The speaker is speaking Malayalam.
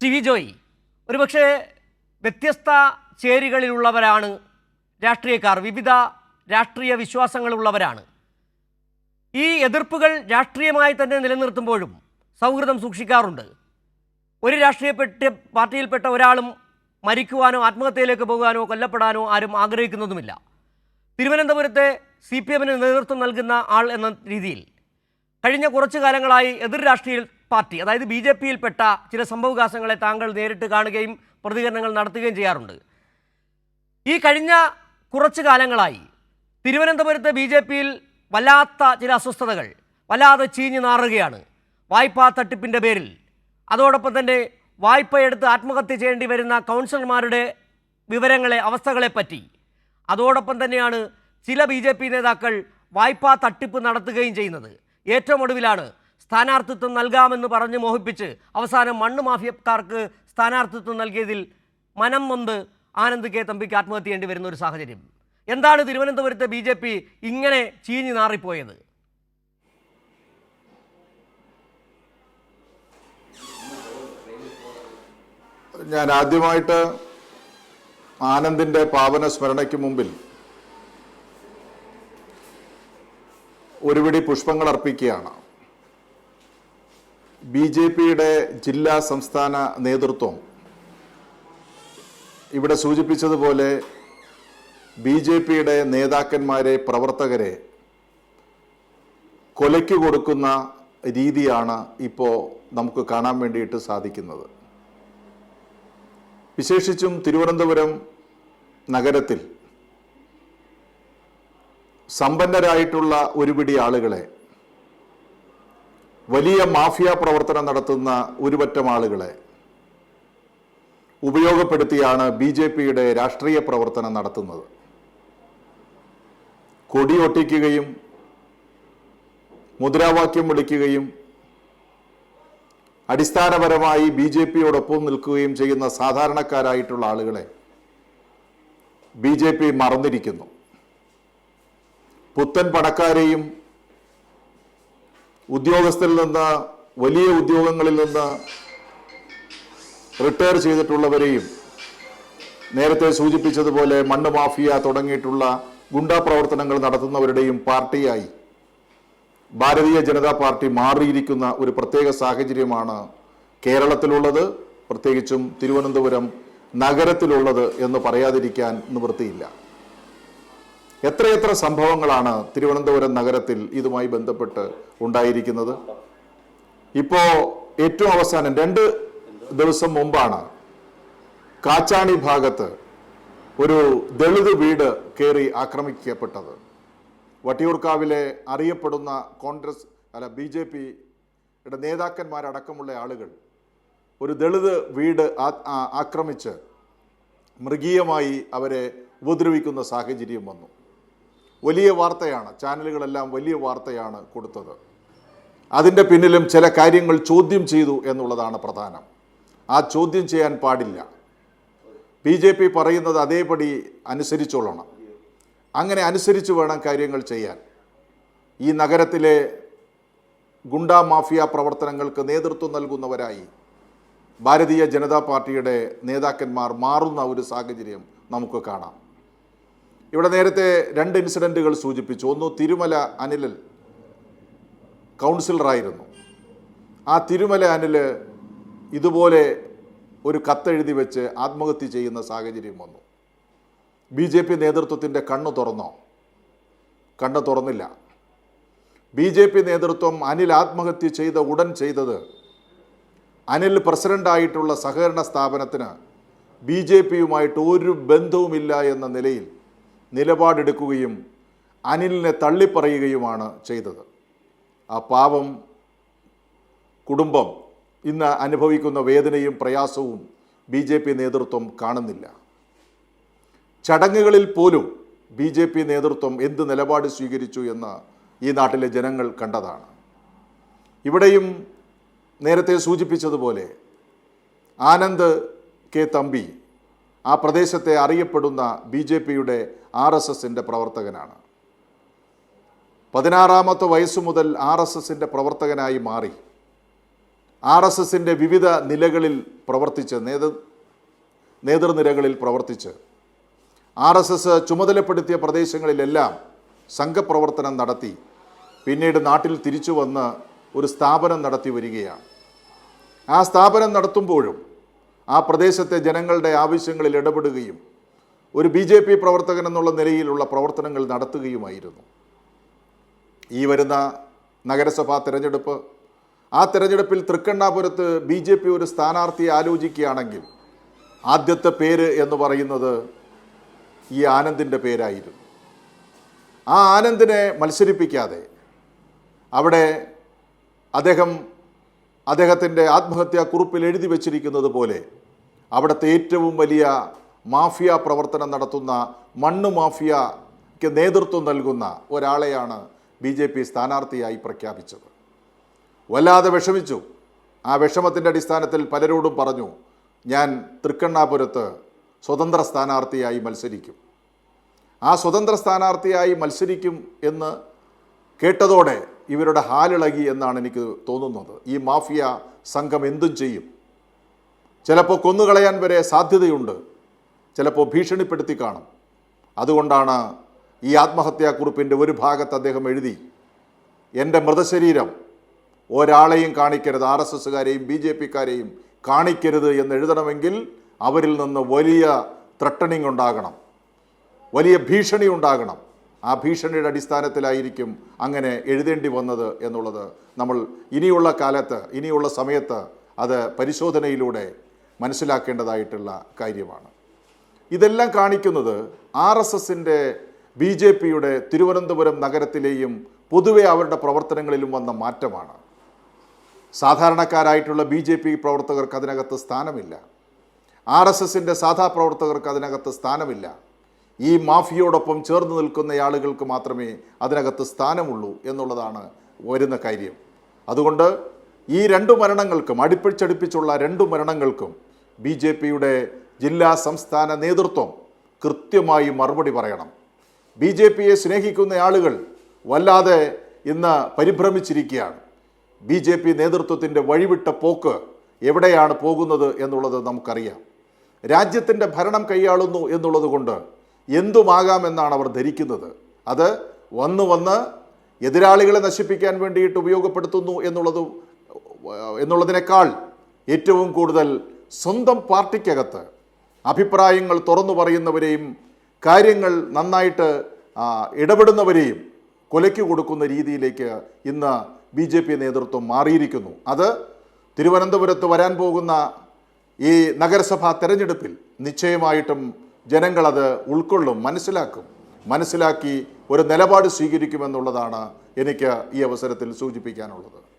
T V Joy. ഒരുപക്ഷെ വ്യത്യസ്ത ചേരികളിലുള്ളവരാണ് രാഷ്ട്രീയക്കാർ വിവിധ രാഷ്ട്രീയ വിശ്വാസങ്ങളുള്ളവരാണ്. ഈ എതിർപ്പുകൾ രാഷ്ട്രീയമായി തന്നെ നിലനിർത്തുമ്പോഴും സൗഹൃദം സൂക്ഷിക്കാറുണ്ട്. ഒരു രാഷ്ട്രീയപ്പെട്ട പാർട്ടിയിൽപ്പെട്ട ഒരാളും മരിക്കുവാനോ ആത്മഹത്യയിലേക്ക് പോകാനോ കൊല്ലപ്പെടാനോ ആരും ആഗ്രഹിക്കുന്നതുമില്ല. തിരുവനന്തപുരത്തെ സി പി എമ്മിന് നേതൃത്വം നൽകുന്ന ആൾ എന്ന രീതിയിൽ കഴിഞ്ഞ കുറച്ചു കാലങ്ങളായി എതിർ രാഷ്ട്രീയ പാർട്ടി അതായത് ബി ജെ പിയിൽപ്പെട്ട ചില സംഭവവികാസങ്ങളെ താങ്കൾ നേരിട്ട് കാണുകയും പ്രതികരണങ്ങൾ നടത്തുകയും ചെയ്യാറുണ്ട്. ഈ കഴിഞ്ഞ കുറച്ച് കാലങ്ങളായി തിരുവനന്തപുരത്തെ ബി ജെ പിയിൽ വല്ലാത്ത ചില അസ്വസ്ഥതകൾ വല്ലാതെ ചീഞ്ഞു നാറുകയാണ്. വായ്പാ തട്ടിപ്പിന്റെ പേരിൽ. അതോടൊപ്പം തന്നെ വായ്പയെടുത്ത് ആത്മഹത്യ ചെയ്യേണ്ടി വരുന്ന കൗൺസിലർമാരുടെ വിവരങ്ങളെ അവസ്ഥകളെപ്പറ്റി അതോടൊപ്പം തന്നെയാണ് ചില ബി നേതാക്കൾ വായ്പാ തട്ടിപ്പ് നടത്തുകയും ചെയ്യുന്നത്. ഏറ്റവും ഒടുവിലാണ് സ്ഥാനാർത്ഥിത്വം നൽകാമെന്ന് പറഞ്ഞ് മോഹിപ്പിച്ച് അവസാനം മണ്ണ് മാഫിയക്കാർക്ക് സ്ഥാനാർത്ഥിത്വം നൽകിയതിൽ മനം നൊന്ത് ആനന്ദ് കെ തമ്പിക്ക് ആത്മഹത്യ ചെയ്യേണ്ടി വരുന്ന ഒരു സാഹചര്യം. എന്താണ് തിരുവനന്തപുരത്തെ ബി ജെ പി ഇങ്ങനെ ചീഞ്ഞു നാറിപ്പോയത്? ഞാൻ ആദ്യമായിട്ട് ആനന്ദിന്റെ പാവന സ്മരണയ്ക്ക് മുമ്പിൽ ഒരുപിടി പുഷ്പങ്ങൾ അർപ്പിക്കുകയാണ് ബി ജെ പിയുടെ ജില്ലാ സംസ്ഥാന നേതൃത്വം ഇവിടെ സൂചിപ്പിച്ചതുപോലെ ബി ജെ പിയുടെ നേതാക്കന്മാരെ പ്രവർത്തകരെ കൊലയ്ക്ക് കൊടുക്കുന്ന രീതിയാണ് ഇപ്പോൾ നമുക്ക് കാണാൻ വേണ്ടിയിട്ട് സാധിക്കുന്നത്. വിശേഷിച്ചും തിരുവനന്തപുരം നഗരത്തിൽ സമ്പന്നരായിട്ടുള്ള ഒരുപിടി ആളുകളെ വലിയ മാഫിയ പ്രവർത്തനം നടത്തുന്ന ഒരുപറ്റം ആളുകളെ ഉപയോഗപ്പെടുത്തിയാണ് ബി ജെ പിയുടെ രാഷ്ട്രീയ പ്രവർത്തനം നടത്തുന്നത്. കൊടിയൊട്ടിക്കുകയും മുദ്രാവാക്യം വിളിക്കുകയും അടിസ്ഥാനപരമായി ബി ജെ പിയോടൊപ്പം നിൽക്കുകയും ചെയ്യുന്ന സാധാരണക്കാരായിട്ടുള്ള ആളുകളെ ബി ജെ പി മറന്നിരിക്കുന്നു. പുത്തൻ പണക്കാരെയും ഉദ്യോഗസ്ഥരിൽ നിന്ന് വലിയ ഉദ്യോഗങ്ങളിൽ നിന്ന് റിട്ടയർ ചെയ്തിട്ടുള്ളവരെയും നേരത്തെ സൂചിപ്പിച്ചതുപോലെ മണ്ണ് മാഫിയ തുടങ്ങിയിട്ടുള്ള ഗുണ്ടാ പ്രവർത്തനങ്ങൾ നടത്തുന്നവരുടെയും പാർട്ടിയായി ഭാരതീയ ജനതാ പാർട്ടി മാറിയിരിക്കുന്ന ഒരു പ്രത്യേക സാഹചര്യമാണ് കേരളത്തിലുള്ളത് പ്രത്യേകിച്ചും തിരുവനന്തപുരം നഗരത്തിലുള്ളത് എന്ന് പറയാതിരിക്കാൻ നിവൃത്തിയില്ല. എത്രയെത്ര സംഭവങ്ങളാണ് തിരുവനന്തപുരം നഗരത്തിൽ ഇതുമായി ബന്ധപ്പെട്ട് ഉണ്ടായിരിക്കുന്നത്? ഇപ്പോ ഏറ്റവും അവസാനം രണ്ട് ദിവസം മുമ്പാണ് കാച്ചാണി ഭാഗത്ത് ഒരു ദളിത് വീട് കയറി ആക്രമിക്കപ്പെട്ടത്. വട്ടിയൂർക്കാവിലെ അറിയപ്പെടുന്ന കോൺഗ്രസ് അല്ല ബി ജെ പിയുടെ നേതാക്കന്മാരടക്കമുള്ള ആളുകൾ ഒരു ദളിത് വീട് ആക്രമിച്ച് മൃഗീയമായി അവരെ ഉപദ്രവിക്കുന്ന സാഹചര്യം വന്നു. വലിയ വാർത്തയാണ് ചാനലുകളെല്ലാം വലിയ വാർത്തയാണ് കൊടുത്തത്. അതിന്റെ പിന്നിലും ചില കാര്യങ്ങൾ ചോദ്യം ചെയ്തു എന്നുള്ളതാണ് പ്രധാനം. ആ ചോദ്യം ചെയ്യാൻ പാടില്ല. ബി ജെ പി പറയുന്നത് അതേപടി അനുസരിച്ചോളണം. അങ്ങനെ അനുസരിച്ച് വേണം കാര്യങ്ങൾ ചെയ്യാൻ. ഈ നഗരത്തിലെ ഗുണ്ടാ മാഫിയ പ്രവർത്തനങ്ങൾക്ക് നേതൃത്വം നൽകുന്നവരായി ഭാരതീയ ജനതാ പാർട്ടിയുടെ നേതാക്കന്മാർ മാറുന്ന ഒരു സാഹചര്യം നമുക്ക് കാണാം. ഇവിടെ നേരത്തെ രണ്ട് ഇൻസിഡന്റുകൾ സൂചിപ്പിച്ചു. ഒന്ന് തിരുമല അനിലൽ കൗൺസിലറായിരുന്നു ആ തിരുമല അനിൽ ഇതുപോലെ ഒരു കത്തെഴുതി വെച്ച് ആത്മഹത്യ ചെയ്യുന്ന സാഹചര്യം വന്നു. ബി ജെ പി നേതൃത്വത്തിന്റെ കണ്ണു തുറന്നോ? കണ്ണ് തുറന്നില്ല. ബി ജെ പി നേതൃത്വം അനിൽ ആത്മഹത്യ ചെയ്ത ഉടൻ ചെയ്തത് അനിൽ പ്രസിഡന്റായിട്ടുള്ള സഹകരണ സ്ഥാപനത്തിന് ബി ജെ പിയുമായിട്ട് ഒരു ബന്ധവുമില്ല എന്ന നിലയിൽ നിലപാടെടുക്കുകയും അനിലിനെ തള്ളിപ്പറയുകയുമാണ് ചെയ്തത്. ആ പാവം കുടുംബം ഇന്ന് അനുഭവിക്കുന്ന വേദനയും പ്രയാസവും ബി ജെ പി നേതൃത്വം കാണുന്നില്ല. ചടങ്ങുകളിൽ പോലും ബി ജെ പി നേതൃത്വം എന്ത് നിലപാട് സ്വീകരിച്ചു എന്ന് ഈ നാട്ടിലെ ജനങ്ങൾ കണ്ടതാണ്. ഇവിടെയും നേരത്തെ സൂചിപ്പിച്ചതുപോലെ ആനന്ദ് കെ തമ്പി ആ പ്രദേശത്തെ അറിയപ്പെടുന്ന ബി ജെ പിയുടെ ആർ എസ് എസിന്റെ പ്രവർത്തകനാണ്. പതിനാറാമത്തെ വയസ്സു മുതൽ ആർ എസ് എസിന്റെ പ്രവർത്തകനായി മാറി. ആർ എസ് എസിന്റെ വിവിധ നിലകളിൽ പ്രവർത്തിച്ച് നേതൃ നേതൃനിരകളിൽ പ്രവർത്തിച്ച് ആർ എസ് എസ് ചുമതലപ്പെടുത്തിയ പ്രദേശങ്ങളിലെല്ലാം സംഘപ്രവർത്തനം നടത്തി പിന്നീട് നാട്ടിൽ തിരിച്ചു വന്ന് ഒരു സ്ഥാപനം നടത്തി വരികയാണ്. ആ സ്ഥാപനം നടത്തുമ്പോഴും ആ പ്രദേശത്തെ ജനങ്ങളുടെ ആവശ്യങ്ങളിൽ ഇടപെടുകയും ഒരു ബി ജെ പി പ്രവർത്തകൻ എന്നുള്ള നിലയിലുള്ള പ്രവർത്തനങ്ങൾ നടത്തുകയുമായിരുന്നു. ഈ വരുന്ന നഗരസഭാ തിരഞ്ഞെടുപ്പ് ആ തിരഞ്ഞെടുപ്പിൽ തൃക്കണ്ണാപുരത്ത് ബി ജെ പി ഒരു സ്ഥാനാർത്ഥിയെ ആലോചിക്കുകയാണെങ്കിൽ ആദ്യത്തെ പേര് എന്ന് പറയുന്നത് ഈ ആനന്ദിന്റെ പേരായിരുന്നു. ആ ആനന്ദിനെ മത്സരിപ്പിക്കാതെ അവിടെ അദ്ദേഹം അദ്ദേഹത്തിന്റെ ആത്മഹത്യാ കുറിപ്പിൽ എഴുതി വച്ചിരിക്കുന്നത് പോലെ അവിടുത്തെ ഏറ്റവും വലിയ മാഫിയ പ്രവർത്തനം നടത്തുന്ന മണ്ണ് മാഫിയയ്ക്ക് നേതൃത്വം നൽകുന്ന ഒരാളെയാണ് ബി ജെ പി സ്ഥാനാർത്ഥിയായി പ്രഖ്യാപിച്ചത്. വല്ലാതെ വിഷമിച്ചു. ആ വിഷമത്തിന്റെ അടിസ്ഥാനത്തിൽ പലരോടും പറഞ്ഞു ഞാൻ തൃക്കണ്ണാപുരത്ത് സ്വതന്ത്ര സ്ഥാനാർത്ഥിയായി മത്സരിക്കും. ആ സ്വതന്ത്ര സ്ഥാനാർത്ഥിയായി മത്സരിക്കും എന്ന് കേട്ടതോടെ ഇവരുടെ ഹാലിളകി എന്നാണ് എനിക്ക് തോന്നുന്നത്. ഈ മാഫിയ സംഘം എന്തും ചെയ്യും. ചിലപ്പോൾ കൊന്നുകളയാൻ വരെ സാധ്യതയുണ്ട്. ചിലപ്പോൾ ഭീഷണിപ്പെടുത്തി കാണും. അതുകൊണ്ടാണ് ഈ ആത്മഹത്യാക്കുറിപ്പിന്റെ ഒരു ഭാഗത്ത് അദ്ദേഹം എഴുതി എന്റെ മൃതശരീരം ഒരാളെയും കാണിക്കരുത് ആർ എസ് എസ്സുകാരെയും ബി ജെ പിക്കാരെയും കാണിക്കരുത് എന്ന് എഴുതണമെങ്കിൽ അവരിൽ നിന്ന് വലിയ ത്രട്ടണിങ് ഉണ്ടാകണം. വലിയ ഭീഷണി ഉണ്ടാകണം. ആ ഭീഷണിയുടെ അടിസ്ഥാനത്തിലായിരിക്കും അങ്ങനെ എഴുതേണ്ടി വന്നത് എന്നുള്ളത്. നമ്മൾ ഇനിയുള്ള കാലത്ത് ഇനിയുള്ള സമയത്ത് അത് പരിശോധനയിലൂടെ മനസ്സിലാക്കേണ്ടതായിട്ടുള്ള കാര്യമാണ്. ഇതെല്ലാം കാണിക്കുന്നത് ആർ എസ് എസിന്റെ ബി ജെ പിയുടെ തിരുവനന്തപുരം നഗരത്തിലെയും പൊതുവെ അവരുടെ പ്രവർത്തനങ്ങളിലും വന്ന മാറ്റമാണ്. സാധാരണക്കാരായിട്ടുള്ള ബി ജെ പി പ്രവർത്തകർക്ക് അതിനകത്ത് സ്ഥാനമില്ല. ആർ എസ് എസിന്റെ സാധാ പ്രവർത്തകർക്ക് അതിനകത്ത് സ്ഥാനമില്ല. ഈ മാഫിയോടൊപ്പം ചേർന്ന് നിൽക്കുന്ന ആളുകൾക്ക് മാത്രമേ അതിനകത്ത് സ്ഥാനമുള്ളൂ എന്നുള്ളതാണ് വരുന്ന കാര്യം. അതുകൊണ്ട് ഈ രണ്ട് മരണങ്ങൾക്കും അടുപ്പിച്ചടുപ്പിച്ചുള്ള രണ്ട് മരണങ്ങൾക്കും ബി ജെ പിയുടെ ജില്ലാ സംസ്ഥാന നേതൃത്വം കൃത്യമായി മറുപടി പറയണം. ബി ജെ പിയെ സ്നേഹിക്കുന്ന ആളുകൾ വല്ലാതെ ഇന്ന് പരിഭ്രമിച്ചിരിക്കുകയാണ്. ബി ജെ പി നേതൃത്വത്തിന്റെ വഴിവിട്ട പോക്ക് എവിടെയാണ് പോകുന്നത് എന്നുള്ളത് നമുക്കറിയാം. രാജ്യത്തിന്റെ ഭരണം കൈയാളുന്നു എന്നുള്ളത് കൊണ്ട് എന്തുമാകാമെന്നാണ് അവർ ധരിക്കുന്നത്. അത് വന്ന് വന്ന് എതിരാളികളെ നശിപ്പിക്കാൻ വേണ്ടിയിട്ട് ഉപയോഗപ്പെടുത്തുന്നു എന്നുള്ളത് എന്നുള്ളതിനേക്കാൾ ഏറ്റവും കൂടുതൽ സ്വന്തം പാർട്ടിക്കകത്ത് അഭിപ്രായങ്ങൾ തുറന്നു പറയുന്നവരെയും കാര്യങ്ങൾ നന്നായിട്ട് ഇടപെടുന്നവരെയും കൊലയ്ക്ക് കൊടുക്കുന്ന രീതിയിലേക്ക് ഇന്ന് ബി ജെ പി നേതൃത്വം മാറിയിരിക്കുന്നു. അത് തിരുവനന്തപുരത്ത് വരാൻ പോകുന്ന ഈ നഗരസഭാ തെരഞ്ഞെടുപ്പിൽ നിശ്ചയമായിട്ടും ജനങ്ങളത് ഉൾക്കൊള്ളും മനസ്സിലാക്കും. മനസ്സിലാക്കി ഒരു നിലപാട് സ്വീകരിക്കുമെന്നുള്ളതാണ് എനിക്ക് ഈ അവസരത്തിൽ സൂചിപ്പിക്കാനുള്ളത്.